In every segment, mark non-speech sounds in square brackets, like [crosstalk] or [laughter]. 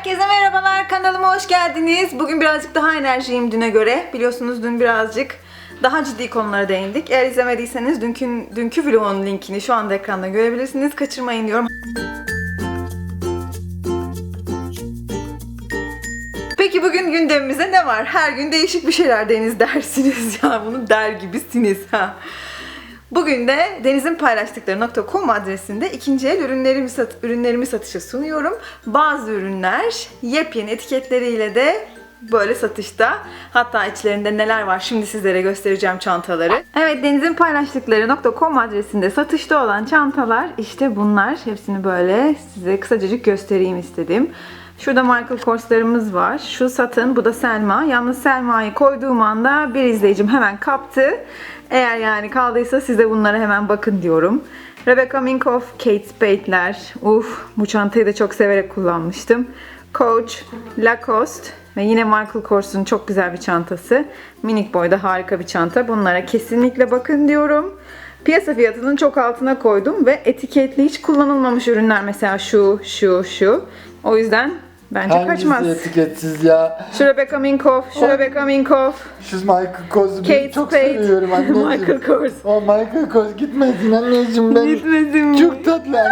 Herkese merhabalar kanalıma hoş geldiniz. Bugün birazcık daha enerjiyim düne göre. Biliyorsunuz dün birazcık daha ciddi konulara değindik. Eğer izlemediyseniz dünkü, dünkü vlogun linkini şu anda ekranda görebilirsiniz. Kaçırmayın diyorum. Peki bugün gündemimizde ne var? Her gün değişik bir şeyler deniz dersiniz ya. Bunu der gibisiniz ha. Bugün de denizin paylaştıkları.com adresinde ikinci el ürünlerimi, sat, ürünlerimi satışa sunuyorum. Bazı ürünler yepyeni etiketleriyle de böyle satışta. Hatta içlerinde neler var şimdi sizlere göstereceğim çantaları. Evet denizin paylaştıkları.com adresinde satışta olan çantalar işte bunlar. Hepsini böyle size kısacacık göstereyim istedim. Şurada Michael Kors'larımız var. Şu satın, bu da Selma. Yalnız Selma'yı koyduğum anda bir izleyicim hemen kaptı. Eğer yani kaldıysa siz de bunlara hemen bakın diyorum. Rebecca Minkoff, Kate Spade'ler. Uf, bu çantayı da çok severek kullanmıştım. Coach, Lacoste ve yine Michael Kors'un çok güzel bir çantası. Minik boyda harika bir çanta. Bunlara kesinlikle bakın diyorum. Piyasa fiyatının çok altına koydum ve etiketli hiç kullanılmamış ürünler mesela şu, şu, şu. O yüzden bence kaçmaz. Hangisi etiketsiz ya? Şu Rebecca Minkoff, şu Rebecca Minkoff, Şu Michael Kos'u Kate çok Spade, seviyorum [laughs] anneciğim. Michael Kors. O Michael Kos gitmesin anneciğim ben. Gitmesin mi? Çok tatlı. [laughs]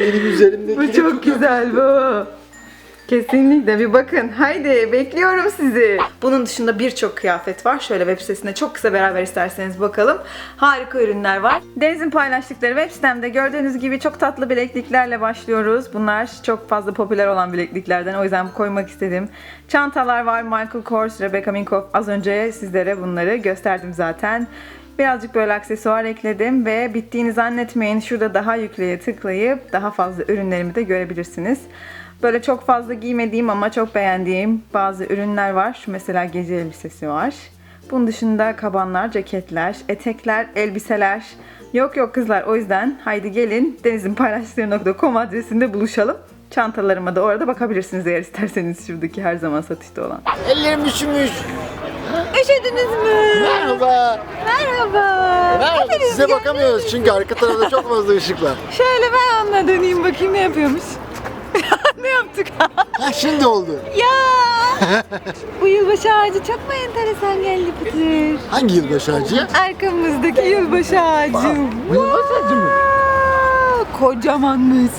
Benim üzerimdeki Bu çok güzel bu. Kesinlikle bir bakın. Haydi bekliyorum sizi. Bunun dışında birçok kıyafet var. Şöyle web sitesinde çok kısa beraber isterseniz bakalım. Harika ürünler var. Deniz'in paylaştıkları web sitemde gördüğünüz gibi çok tatlı bilekliklerle başlıyoruz. Bunlar çok fazla popüler olan bilekliklerden. O yüzden koymak istedim. Çantalar var. Michael Kors, Rebecca Minkoff. Az önce sizlere bunları gösterdim zaten. Birazcık böyle aksesuar ekledim ve bittiğini zannetmeyin. Şurada daha yükleye tıklayıp daha fazla ürünlerimi de görebilirsiniz. Böyle çok fazla giymediğim ama çok beğendiğim bazı ürünler var. Mesela gece elbisesi var. Bunun dışında kabanlar, ceketler, etekler, elbiseler. Yok yok kızlar o yüzden haydi gelin denizinpaylaştıkları.com adresinde buluşalım. Çantalarıma da orada bakabilirsiniz eğer isterseniz şuradaki her zaman satışta olan. Ellerim üşümüş. Üşüdünüz mü? Merhaba. Merhaba. Merhaba. Hepiniz Size bakamıyoruz çünkü arka tarafta çok fazla ışık var. Şöyle ben onunla döneyim bakayım ne yapıyormuş. Ne yaptık? [laughs] Ha şimdi oldu. ya! [laughs] Bu yılbaşı ağacı çok mu enteresan geldi Pıtır? Hangi yılbaşı ağacı? Arkamızdaki yılbaşı ağacı. Bu yılbaşı ağacı mı? Kocamanmış.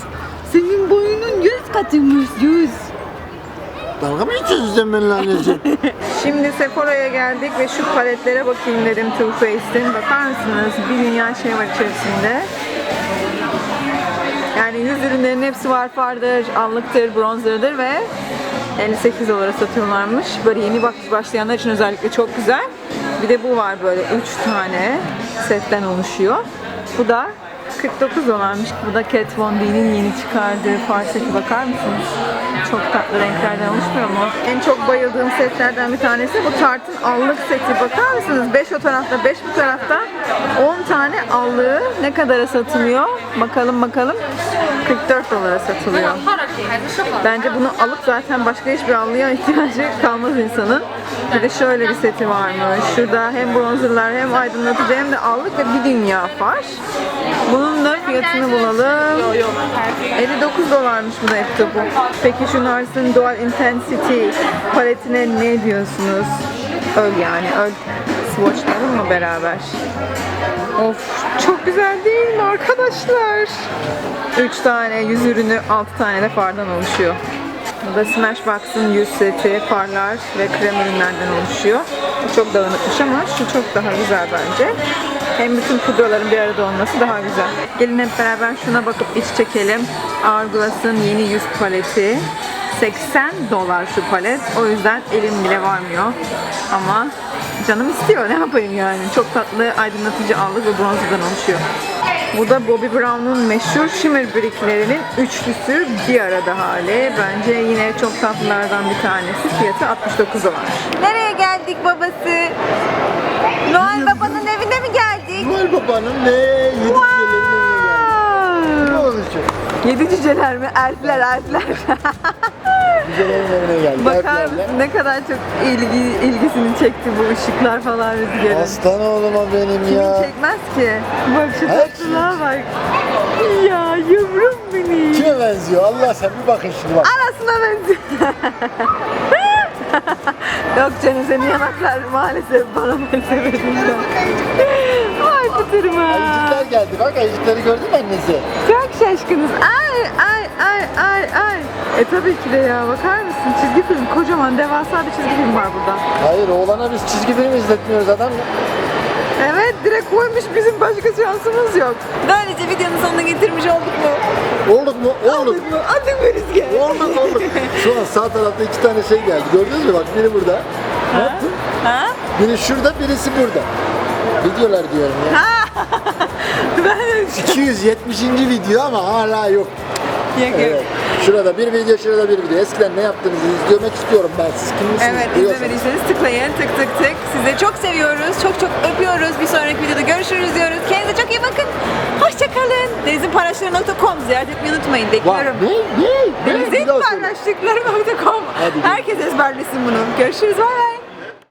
Senin boyunun yüz katıymış yüz. Dalga mı geçiyorsun sen benimle anneciğim? [laughs] Şimdi Sephora'ya geldik ve şu paletlere bakayım dedim Too Faced'in. Bakar mısınız? Bir dünya şey var içerisinde. Yani yüz ürünlerin hepsi var fardır, allıktır, bronzer'dır ve 58 dolara satıyorlarmış. Böyle yeni bak başlayanlar için özellikle çok güzel. Bir de bu var böyle 3 tane setten oluşuyor. Bu da 49 dolarmış. Bu da Kat Von D'nin yeni çıkardığı far seti bakar mısınız? Çok tatlı renklerden oluşmuyor mu? En çok bayıldığım setlerden bir tanesi bu Tarte'ın allık seti. Bakar mısınız? 5 o tarafta, 5 bu tarafta. 10 tane allığı ne kadara satılıyor? Bakalım bakalım. 44 dolara satılıyor. Bence bunu alıp zaten başka hiçbir allıya ihtiyacı kalmaz insanın. Bir de şöyle bir seti varmış. Şurada hem bronzerlar hem aydınlatıcı hem de allık ve bir dünya far. Bunun da fiyatını bulalım. 59 dolarmış bu da hep topu. Peki şu Nars'ın Dual Intensity paletine ne diyorsunuz? Öl yani öl. Swatch'layalım mı beraber? Of çok güzel değil mi arkadaşlar? 3 tane yüz ürünü 6 tane de fardan oluşuyor. Bu da Smashbox'ın yüz seti, farlar ve krem ürünlerden oluşuyor. Bu çok dağınıkmış ama şu çok daha güzel bence. Hem bütün pudraların bir arada olması daha güzel. Gelin hep beraber şuna bakıp iç çekelim. Hourglass'ın yeni yüz paleti. 80 dolar şu palet. O yüzden elim bile varmıyor. Ama canım istiyor. Ne yapayım yani? Çok tatlı aydınlatıcı allık ve bronzerdan oluşuyor. Bu da Bobbi Brown'un meşhur shimmer bricklerinin üçlüsü bir arada hali. Bence yine çok tatlılardan bir tanesi. Fiyatı 69 dolar. Nereye geldik babası? Noel babanın evine mi geldik? Noel Baba'nın ne? Yedi cücelerinin evine. Ne olacak? Yedi cüceler mi? Elfler, elfler. [laughs] Cücelerin evine. Bakar Elflerle. mısın ne kadar çok ilgi, ilgisini çekti bu ışıklar falan rüzgarın. Aslan oğluma benim Kimin ya. çekmez ki? Bak şu Her tatlılığa bak. Ya yavrum benim. Kime benziyor? Allah sen bir bakın şimdi bak. Anasına benziyor. [laughs] Yok canım senin yanaklar maalesef bana benzemedim. Geldi bak ayıcıkları gördün mü annesi? Çok şaşkınız. Ay ay ay ay ay. E tabii ki de ya bakar mısın? Çizgi film kocaman devasa bir çizgi film var burada. Hayır oğlana biz çizgi film izletmiyoruz adam. Evet direkt koymuş bizim başka şansımız yok. Böylece videonun sonuna getirmiş olduk mu? Olduk mu? Olduk. mu? Adım mı Rüzgar? Olduk olduk. Şu an sağ tarafta iki tane şey geldi. Gördünüz mü? Bak biri burada. Ne yaptın? Ha? Biri şurada, birisi burada. Videolar diyorum ya. [laughs] Ben 270. video ama hala yok. Yok, yok. Evet. Şurada bir video, şurada bir video. Eskiden ne yaptığınızı izlemek istiyorum ben. Siz kim misiniz? Evet izlemediyseniz tıklayın tık tık tık. Sizi çok seviyoruz. Çok çok öpüyoruz. Bir sonraki videoda görüşürüz diyoruz. Kendinize çok iyi bakın. Hoşçakalın. Denizinpaylaştıkları.com ziyaret etmeyi unutmayın. Bekliyorum. Ne? Ne? Ne? Hadi. Herkes ezberlesin bunu. Görüşürüz. Bay bay.